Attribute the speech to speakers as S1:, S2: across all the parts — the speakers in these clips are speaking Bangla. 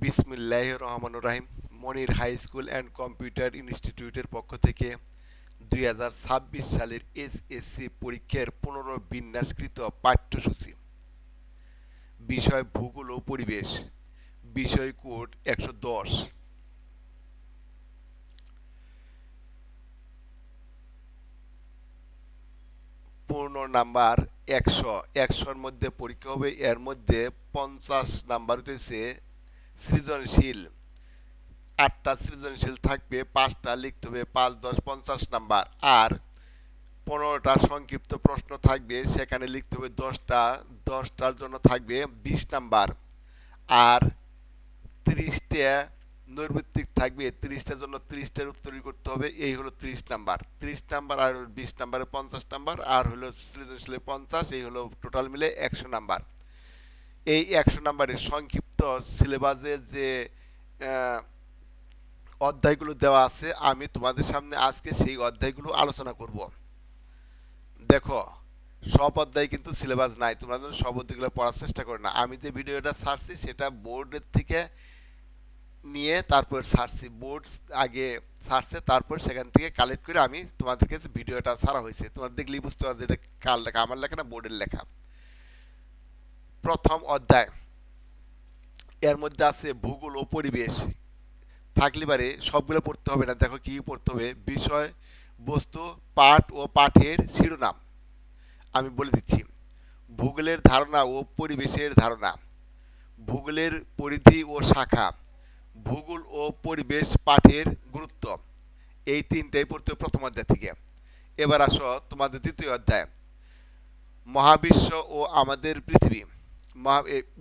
S1: বিসমিল্লাহ রহমান রাহিম। Monir high school and computer ইনস্টিটিউটের পক্ষ থেকে দুই হাজার ছাব্বিশ সালের এসএসসি পরীক্ষার পুনর্বিন্যাসকৃত পাঠ্যসূচি। বিষয় ভূগোল ও পরিবেশ। বিষয় কোড একশো দশ। পূর্ণ নাম্বার একশো। একশোর মধ্যে পরীক্ষা হবে, এর মধ্যে পঞ্চাশ নাম্বার হইতেছে সৃজনশীল। আটটা সৃজনশীল থাকবে, পাঁচটা লিখতে হবে, পাঁচ, দশ, পঞ্চাশ নাম্বার। আর পনেরোটা সংক্ষিপ্ত প্রশ্ন থাকবে, সেখানে লিখতে হবে দশটা, দশটার জন্য থাকবে বিশ নাম্বার। আর তিরিশটা নৈর্ভিত্তিক থাকবে, তিরিশটার জন্য তিরিশটার উত্তর করতে হবে, এই হলো তিরিশ নাম্বার। তিরিশ নাম্বার, আর বিশ নাম্বারে পঞ্চাশ নাম্বার, আর হলো সৃজনশীলে পঞ্চাশ, এই হলো টোটাল মিলে একশো নাম্বার। এই একশো নাম্বারের সংক্ষিপ্ত সিলেবাসে যে অধ্যায়গুলো দেওয়া আছে, আমি তোমাদের সামনে আজকে সেই অধ্যায়গুলো আলোচনা করব। দেখো, সব অধ্যায় কিন্তু সিলেবাস নাই, তোমরা যেন সব অধ্যায়গুলো পড়ার চেষ্টা করো না। আমি যে ভিডিওটা ছাড়ছি, সেটা বোর্ডের থেকে নিয়ে তারপর ছাড়ছি। বোর্ড আগে ছাড়ছে, তারপর সেখান থেকে কালেক্ট করে আমি তোমাদেরকে ভিডিওটা ছাড়া হয়েছে। তোমার দেখলেই বুঝতে পারবে এটা কার লেখা, আমার লেখা না বোর্ডের লেখা। প্রথম অধ্যায়। এর মধ্যে আছে ভূগোল ও পরিবেশ। থাকলে পারে সবগুলো পড়তে হবে না, দেখো কি পড়তে হবে। বিষয়, বস্তু, পাঠ ও পাঠের শিরোনাম। আমি বলে দিচ্ছি, ভূগোলের ধারণা ও পরিবেশের ধারণা। ভূগোলের পরিধি ও শাখা। ভূগোল ও পরিবেশ পাঠের গুরুত্ব। এই তিনটাই পড়তে প্রথম অধ্যায় থেকে। এবার আসো তোমাদের দ্বিতীয় অধ্যায়। মহাবিশ্ব ও আমাদের পৃথিবী।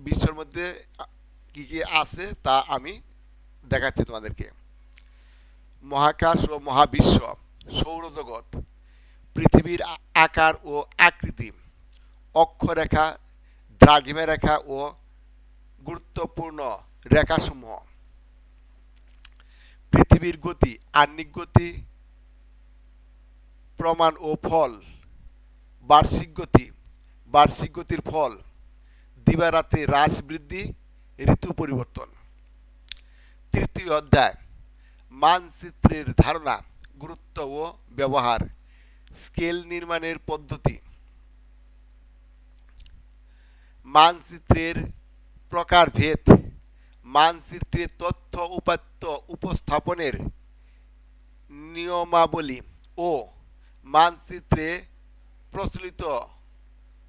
S1: বিশ্বর মধ্যে কি কি আছে তা আমি দেখাচ্ছি তোমাদেরকে। মহাকাশ ও মহাবিশ্ব, সৌরজগৎ, পৃথিবীর আকার ও আকৃতি, অক্ষরেখা, দ্রাঘিমা রেখা ও গুরুত্বপূর্ণ রেখাসমূহ। পৃথিবীর গতি, আহ্নিক গতি, প্রমাণ ও ফল, বার্ষিক গতি, বার্ষিক গতির ফল দিবারাত্রি হ্রাস বৃদ্ধি, ঋতু পরিবর্তন। তৃতীয় অধ্যায়, মানচিত্রের ধারণা, গুরুত্ব ও ব্যবহার, স্কেল নির্মাণের পদ্ধতি। মানচিত্রের প্রকারভেদ, মানচিত্রে তথ্য উপাত্ত উপস্থাপনের নিয়মাবলী ও মানচিত্রে প্রচলিত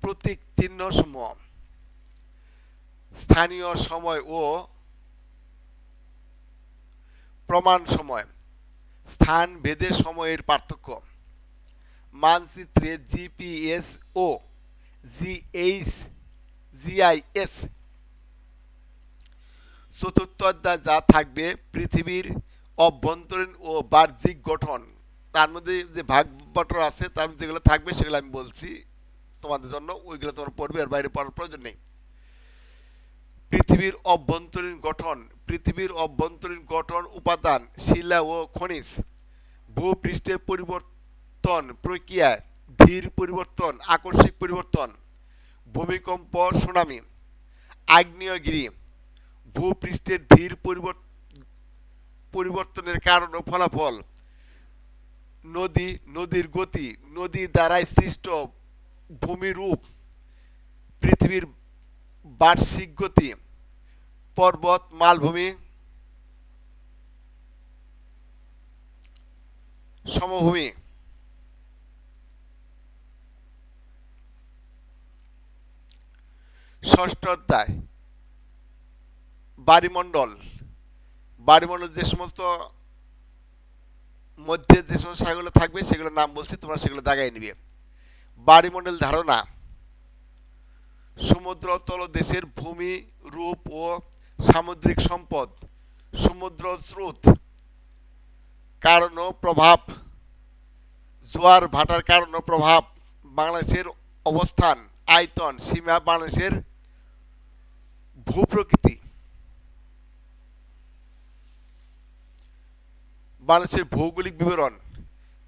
S1: প্রতীক চিহ্নসমূহ স্থানীয় সময় ও প্রমাণ সময়। স্থান ভেদে সময়ের পার্থক্য। মানচিত্রে জিপিএস ও জিএইচ জিআইএস চতুর্থ অধ্যায় যা থাকবে, পৃথিবীর অভ্যন্তরীণ ও বাহ্যিক গঠন। তার মধ্যে যে ভাগ বটর আছে, তার যেগুলো থাকবে, সেগুলো আমি বলছি তোমাদের জন্য। ওইগুলো তোমার পড়বে আর বাইরে পড়ার প্রয়োজন নেই। পৃথিবীর অভ্যন্তরীণ গঠন, পৃথিবীর অভ্যন্তরীণ গঠন উপাদান, শিলা ও খনিজ, ভূপৃষ্ঠের পরিবর্তন প্রক্রিয়া, ধীর পরিবর্তন, আকস্মিক পরিবর্তন, ভূমিকম্প, সুনামি, আগ্নেয়গিরি, ভূপৃষ্ঠের ধীর পরিবর্তনের কারণ ও ফলাফল, নদী, নদীর গতি, নদী দ্বারা সৃষ্ট ভূমিরূপ, পৃথিবীর বার্ষিক গতি, পর্বত, মালভূমি সমভূমি। ষষ্ঠ অধ্যায় বাড়িমণ্ডল বাড়িমণ্ডল যে সমস্ত মধ্যে যে সমস্ত শাখাগুলো থাকবে, সেগুলোর নাম বলছি, তোমরা সেগুলো দাগাই নিবে। বাড়িমণ্ডল ধারণা সমুদ্র তলদেশের ভূমি, রূপ ও সামুদ্রিক সম্পদ, সমুদ্র স্রোত, কারণ প্রভাব, জোয়ার ভাটার কারণ প্রভাব, বাংলাদেশের অবস্থান, আয়তন, সীমা বাংলাদেশের ভূপ্রকৃতি। বাংলাদেশের ভৌগোলিক বিবরণ,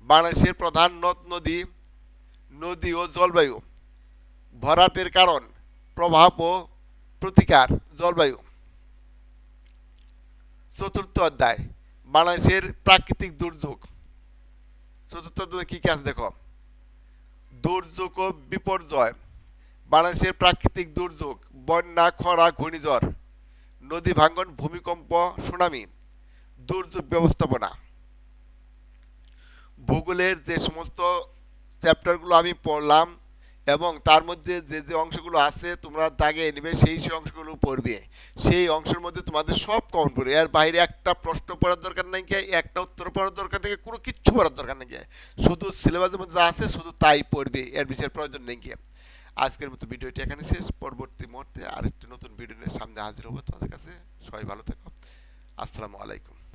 S1: বাংলাদেশের প্রধান নদ, নদী নদী ও জলবায়ু, ভরাটের কারণ প্রভাব ও প্রতিকার জলবায়ু। চতুর্থ অধ্যায়, বাংলাদেশের প্রাকৃতিক দুর্যোগ। চতুর্থ অধ্যায় কি কি আছে দেখো? দুর্যোগ ও বিপর্যয়। বাংলাদেশের প্রাকৃতিক দুর্যোগ, বন্যা, খরা, ঘূর্ণিঝড়, নদী ভাঙ্গন ভূমিকম্প, সুনামি, দুর্যোগ ব্যবস্থাপনা। ভূগোলের যে সমস্ত চ্যাপ্টারগুলো আমি পড়লাম এবং তার মধ্যে যে যে অংশগুলো আছে তোমরা দাগে নেবে, সেই সেই অংশগুলো পড়বে। সেই অংশের মধ্যে তোমাদের সব কমন পড়বে। এর বাইরে একটা প্রশ্ন পড়ার দরকার নেই কে, একটা উত্তর পড়ার দরকার নেই কোনো কিচ্ছু পড়ার দরকার নেই শুধু সিলেবাসের মধ্যে যা আছে শুধু তাই পড়বে, এর বিষয়ের প্রয়োজন নেই কি। আজকের মতো ভিডিওটি এখানে শেষ। পরবর্তী মুহূর্তে আরেকটি নতুন ভিডিও নিয়ে সামনে হাজির হব তোমাদের কাছে। সবাই ভালো থেকো। আসসালামু আলাইকুম।